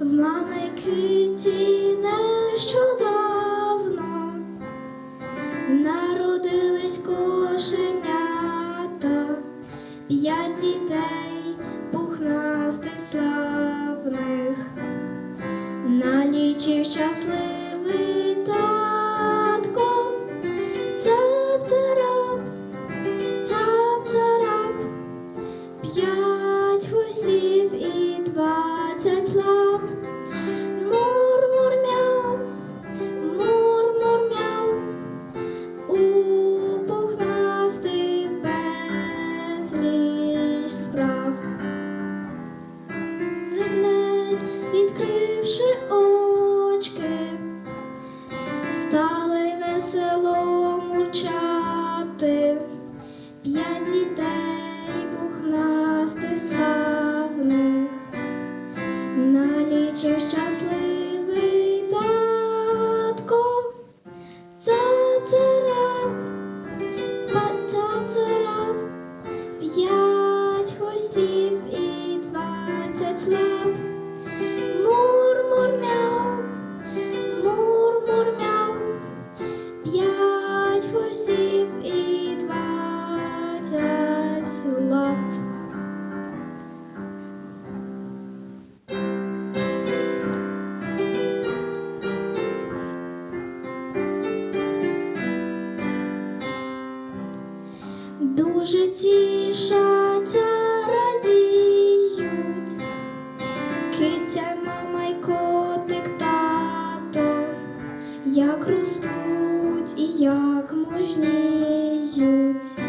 в мами киті нещодавно народились кошенята, п'ять дітей пухнастих славних, налічив щасливих. Налічив щасливий Дуже тішаться, радіють, китя, мама й котик, тато, як ростуть і як мужніють,